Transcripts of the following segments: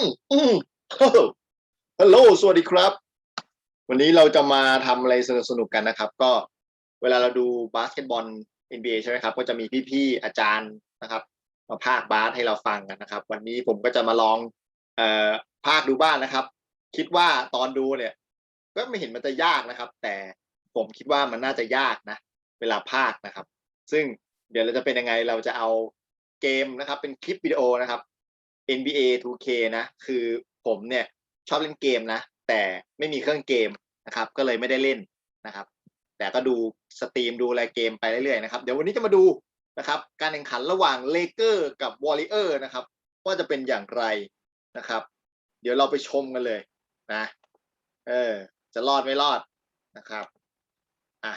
อืมฮัลโหลสวัสดีครับ วันนี้เราจะมาทำอะไรสนุกๆกันนะครับ ก็เวลาเราดูบาสเกตบอล NBA ใช่ไหมครับ ก็จะมีพี่ๆอาจารย์นะครับ มาพากบาสให้เราฟังกันนะครับ วันนี้ผมก็จะมาลองเอ่อพากดูบ้างนะครับ คิดว่าตอนดูเนี่ย ก็ไม่เห็นมันจะยากนะครับ แต่ผมคิดว่ามันน่าจะยากนะ เวลาพากนะครับ ซึ่งเดี๋ยวเราจะเป็นยังไงเราจะเอาเกมนะครับ เป็นคลิปวิดีโอนะครับ NBA 2K นะคือผมเนี่ยชอบเล่นเกมนะ แต่ไม่มีเครื่องเกมนะครับ ก็เลยไม่ได้เล่นนะครับ แต่ก็ดูสตรีมดูอะไรเกมไปเรื่อยๆนะครับ เดี๋ยววันนี้จะมาดูนะครับ การแข่งขันระหว่างเลเกอร์กับวอริเออร์นะครับ ว่าจะเป็นอย่างไรนะครับ เดี๋ยวเราไปชมกันเลยนะ เออ จะรอดไม่รอดนะครับ อะ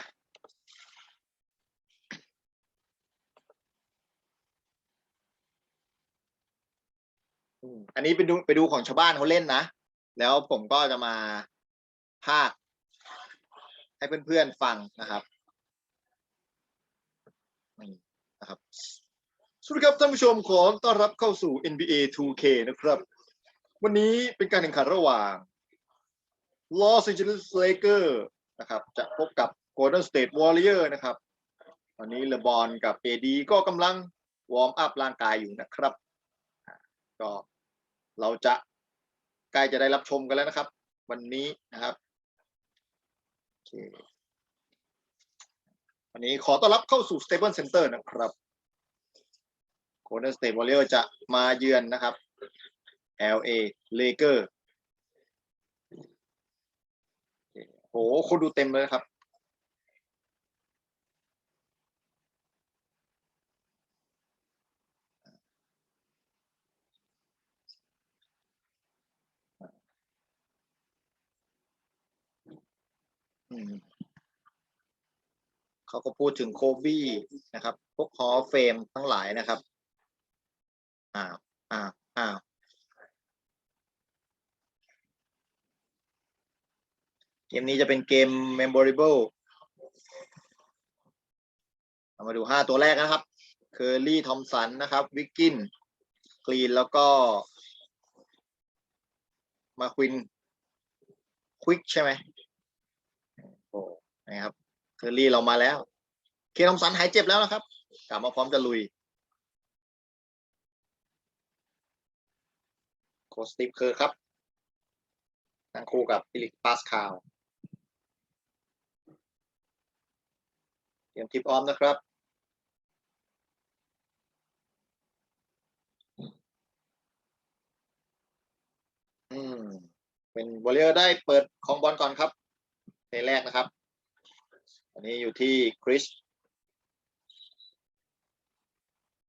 อันนี้ไปดูไปดูของชาวบ้านเขาเล่นนะ แล้วผมก็จะมาพากย์ให้เพื่อนๆฟังนะครับนี่นะครับ สวัสดีครับท่านผู้ชมขอต้อนรับเข้าสู่ NBA 2K นะครับ วันนี้เป็นการแข่งขันระหว่าง Los Angeles Lakers นะครับ จะพบกับ Golden State Warrior นะครับ ตอนนี้เลบอนกับ AD ก็กำลังวอร์มอัพร่างกายอยู่นะครับ ก็ เราจะใกล้จะได้รับชมกันแล้วนะครับ วันนี้นะครับวันนี้ขอต้อนรับเข้าสู่ Stable Center นะครับ Golden State Warrior จะมาเยือนนะครับ LA Laker โหคนดูเต็มเลยครับ เขาก็พูดถึงโคบี้นะครับ พวกฮอเฟมทั้งหลายนะครับอ้าอ้าอ้าเกมนี้จะเป็นเกม memorable เรามาดูห้าตัวแรกนะครับ เคอร์รี่ ทอมสัน นะครับ วิกกิน กรีน แล้วก็ มาควิน ควิกใช่ไหม นะครับเคอรี่เรามาแล้ว เคทอมสันหายเจ็บแล้วนะครับ กลับมาพร้อมจะลุยโคสตีฟเคอร์ครับนั่งคู่กับฟิลิปปาสคาลเตรียมทิปออมนะครับอืมเป็นวอลเลอร์ได้เปิดของบอลก่อนครับเทแรกนะครับ อันนี้อยู่ที่คริส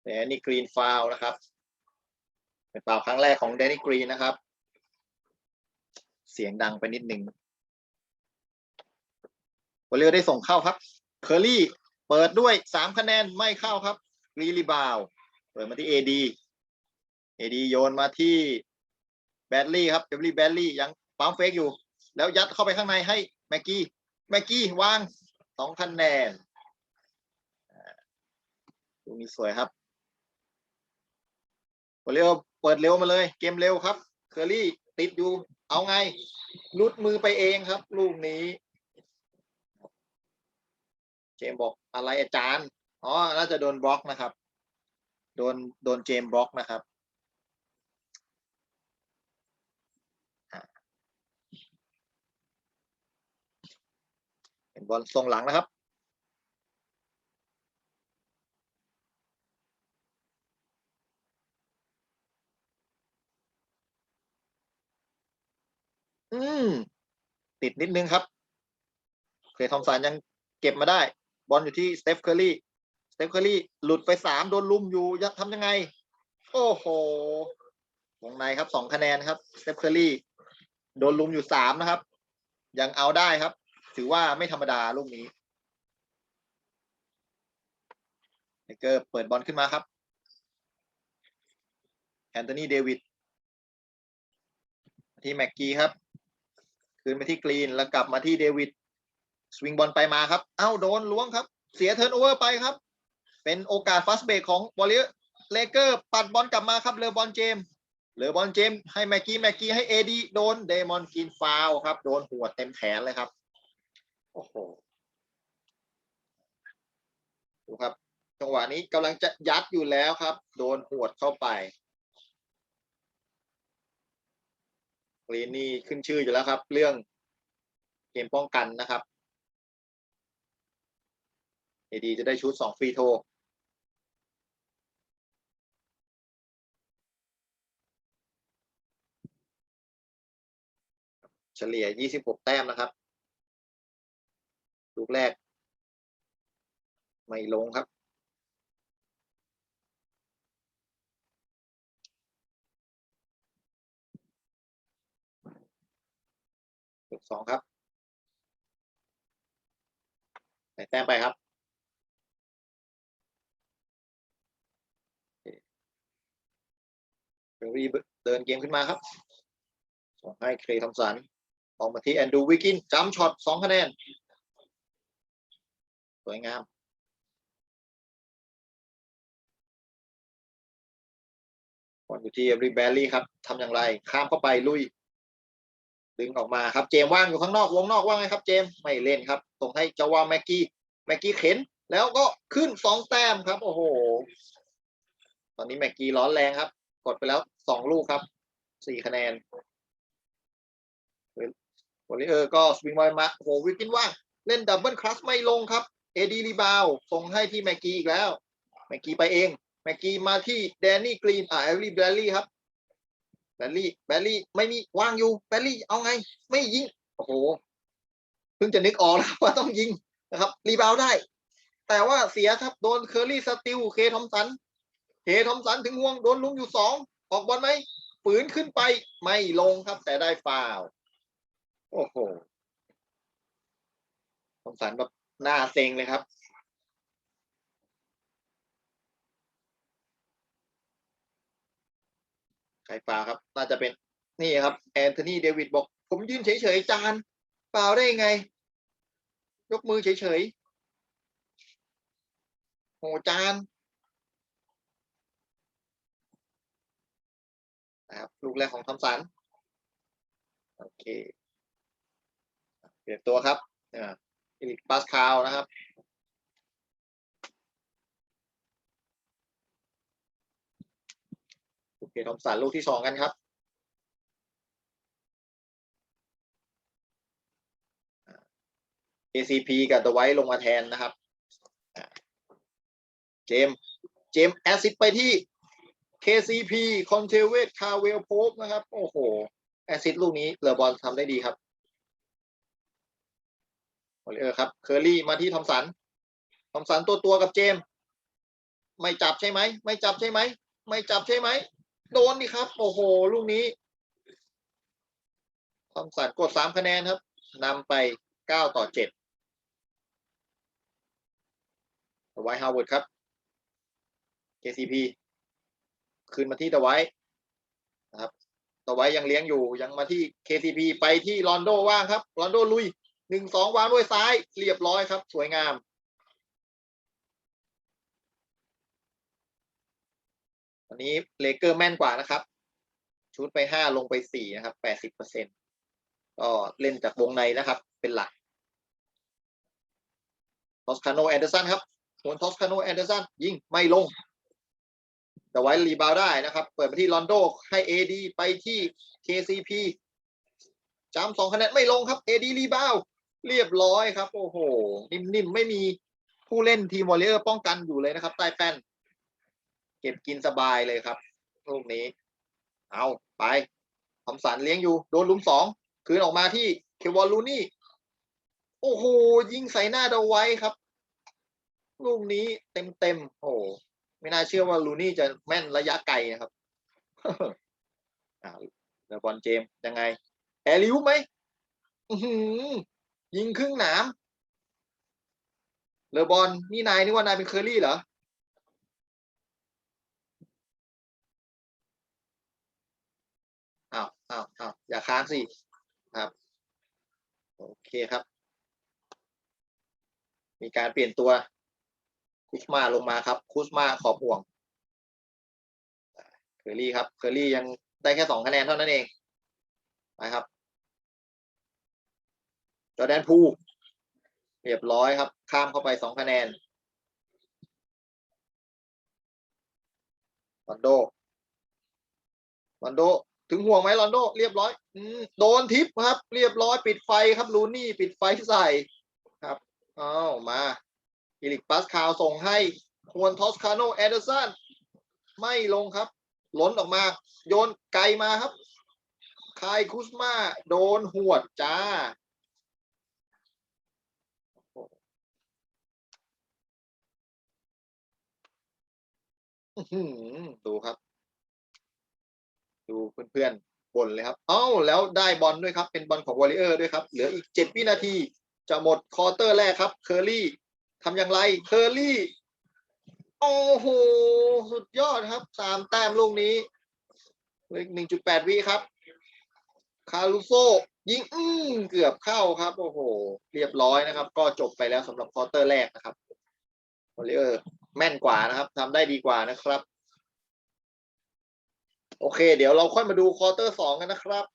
แดนนี่กรีนฟาวนะครับ เป็นฟาครั้งแรกของแดนนี่กรีนนะครับ เสียงดังไปนิดหนึ่งวอลเลอร์ได้ส่งเข้าครับเคอรี่เปิดด้วยสามคะแนนไม่เข้าครับรีรีบาวเปิดมาที่เอดีเอดีโยนมาที่แบดลี่ครับเบลลี่แบดลี่ยังปั๊มเฟกอยู่ แล้วยัดเข้าไปข้างในให้แม็กกี้แม็กกี้วาง สองคะแนนลูกนี้สวยครับเร็วเปิดเร็วมาเลย เกมเร็วครับเคอรี่ติดอยู่ เอาไงลุดมือไปเองครับ ลูกนี้ เจมบอกอะไรอาจารย์ อ๋อ น่าจะโดนบล็อกนะครับ โดนโดนเจมบล็อกนะครับ เป็น บอลทรงหลังนะครับ อืม ติดนิดนึงครับ เคยทอมสันยังเก็บมาได้ บอลอยู่ที่สเตฟเคอรี่สเตฟเคอรี่หลุดไปสามโดนลุมอยู่จะทำยังไง โอ้โหวงในครับสองคะแนนครับสเตฟเคอรี่โดนลุมอยู่สามนะครับ ยังเอาได้ครับ ถือว่าไม่ธรรมดาลูกนี้ไทเกอร์เปิดบอลขึ้นมาครับ แอนโทนีเดวิดที่แม็กกี้ครับ คืนไปที่กรีนแล้วกลับมาที่เดวิดสวิงบอลไปมาครับ เอ้าโดนล้วงครับ เสียเทิร์นโอเวอร์ไปครับ เป็นโอกาสฟาสเบรกของบอลเลเลเกอร์ปัดบอลกลับมาครับ เลอบอลเจมเลอบอลเจมให้แม็กกี้แม็กกี้ให้เอดีโดนเดมอนกินฟาวครับ โดนหัวเต็มแขนเลยครับ โอ้โหดูครับ จังหวะนี้กำลังจะยัดอยู่แล้วครับ โดนหวดเข้าไปกรีนนี่ขึ้นชื่ออยู่แล้วครับ เรื่องเกมป้องกันนะครับเอดีจะได้ชุดสองฟรีโทเฉลี่ย 26 แต้มนะครับ ลูกแรก ไม่ลงครับลูกสองครับใส่แต้มไปครับเบอรี่เดินเกมขึ้นมาครับส่งให้เคลย์ทอมสันออกมาที่แอนดูวิกินจัมช็อตสองคะแนน สวยงามบอลอยู่ที่เอริแบลลี่ครับทำอย่างไร ข้ามเข้าไปลุย ดึงออกมาครับเจมว่างอยู่ข้างนอกวงนอกว่างไงครับ เจมไม่เล่นครับส่งให้จาวาแม็กกี้แม็กกี้เข็น แล้วก็ขึ้นสองแต้มครับ โอ้โห ตอนนี้แม็กกี้ร้อนแรงครับ กดไปแล้วสองลูกครับสี่คะแนนวอลเลเยอร์ก็สวิงบอลมาโอ้โหวิกกินว่างเล่นดับเบิลคลัสไม่ลงครับ เอดีรีบาวส่งให้ที่แม็กกี้อีกแล้ว แม็กกี้ไปเอง แม็กกี้มาที่แดนนี่กรีนอ่าเอลลี่แบลลี่ครับแบลลี่แบลลี่ไม่มีว่างอยู่แบลลี่เอาไง ไม่ยิงโอ้โหเพิ่งจะนึกออกแล้วว่าต้องยิงนะครับ รีบาวได้ แต่ว่าเสียครับโดนเคอร์รี่สติลเคทอมสันเคทอมสันถึงห่วงโดนลุมอยู่สองออกบอลไหมปืนขึ้นไปไม่ลงครับ แต่ได้ฟาวโอ้โหสงสารแบบ หน้าเซ็งเลยครับ ใครฟาครับ น่าจะเป็นนี่ครับ แอนโทนีเดวิดบอก ผมยืนเฉยๆจานฟาได้ยังไง ยกมือเฉยๆโหจานนะครับลูกแรกของทอมสันโอเค เปลี่ยนตัวครับอ่า อิลิกปาสคาวนะครับ โอเคทอมสันลูกที่สองกันครับ ACP กับตัวไว้ลงมาแทนนะครับ เจมส์เจมส์แอซิดไปที่ KCP คอนเทเวตคาเวลโพบนะครับ โอ้โห แอซิดลูกนี้เลอบอลทำได้ดีครับ โอลเลอร์ครับเคอรี่มาที่ทอมสันทอมสันตัวตัวกับเจมส์ไม่จับใช่ไหม ไม่จับใช่ไหม ไม่จับใช่ไหม โดนนี่ครับ โอ้โห ลูกนี้ทอมสันกดสามคะแนนครับนำไปเก้าต่อเจ็ดไวท์ฮาวเวิร์ดครับ KCP คืนมาที่ตะไว้นะครับตะไว้ยังเลี้ยงอยู่ยังมาที่ KCP ไปที่ลอนโดว่างครับลอนโดลุย หนึ่งสองวางด้วยซ้ายเรียบร้อยครับ สวยงามวันนี้เลเกอร์แม่นกว่านะครับ ชุดไปห้าลงไปสี่นะครับแปดสิบเปอร์เซ็นก็เล่นจากวงในนะครับ เป็นหลักทอสคาโนแอนเดอร์สันครับโนทอสคาโนแอนเดอร์สันยิงไม่ลง แต่ไว้รีบาวได้นะครับ เปิดไปที่ลอนโดให้เอดีไปที่ KCP จำสองคะแนนไม่ลงครับเอดีรีบาว เรียบร้อยครับ โอ้โห นิ่มๆ ไม่มีผู้เล่นทีมวอลเลย์ป้องกันอยู่เลยนะครับ ใต้แป้น เก็บกินสบายเลยครับลูกนี้ เอาไปทอมสันเลี้ยงอยู่ โดนลุมสอง คืนออกมาที่เควอลลูนี่ โอ้โห ยิงใส่หน้าเดาไว้ครับ ลูกนี้เต็มเต็มๆโอ้ไม่น่าเชื่อว่าลูนี่จะแม่นระยะไกลนะครับอ่าแล้วบอลเจมยังไงแอริวไหมอือ ยิงครึ่งหนามเลอบอลนี่นายนี่ว่านายเป็นเคอรี่เหรออ้าวอ้าวอ้าวอย่าค้างสิครับ โอเคครับ มีการเปลี่ยนตัวคุชมาลงมาครับ คุชมาขอบห่วงเคอรี่ครับเคอรี่ยังได้แค่สองคะแนนเท่านั้นเองนะครับ จอแดนพูเรียบร้อยครับ ข้ามเข้าไปสองคะแนนลอนโดลอนโด ถึงห่วงไหมลอนโด เรียบร้อยอืโดนทิปครับ เรียบร้อยปิดไฟครับลูนี่ปิดไฟใส่ครับอ้าวมาอิลิกปัสคาวส่งให้ควนทอสคาโนแอดเดอร์สันไม่ลงครับ ล้นออกมา โยนไกลมาครับคายคุสมาโดนหวดจ้า อื้อหือ ดูครับ ดูเพื่อนๆบนเลยครับ เอ้าแล้วได้บอลด้วยครับ เป็นบอลของวอลเลเยอร์ด้วยครับ เหลืออีกเจ็ดวินาที จะหมดควอเตอร์แรกครับ เคอรี่ทำอย่างไร เคอรี่ โอ้โห สุดยอดครับ สามแต้มลูกนี้เลืออีกหนึ่งจุดแปดวิครับ คารุโซยิงอื้อเกือบเข้าครับ โอ้โห เรียบร้อยนะครับ ก็จบไปแล้วสำหรับควอเตอร์แรกนะครับวอลเลเยอร์ แม่นกว่านะครับทำได้ดีกว่านะครับ โอเค เดี๋ยวเราค่อยมาดูควอเตอร์สองกันนะครับ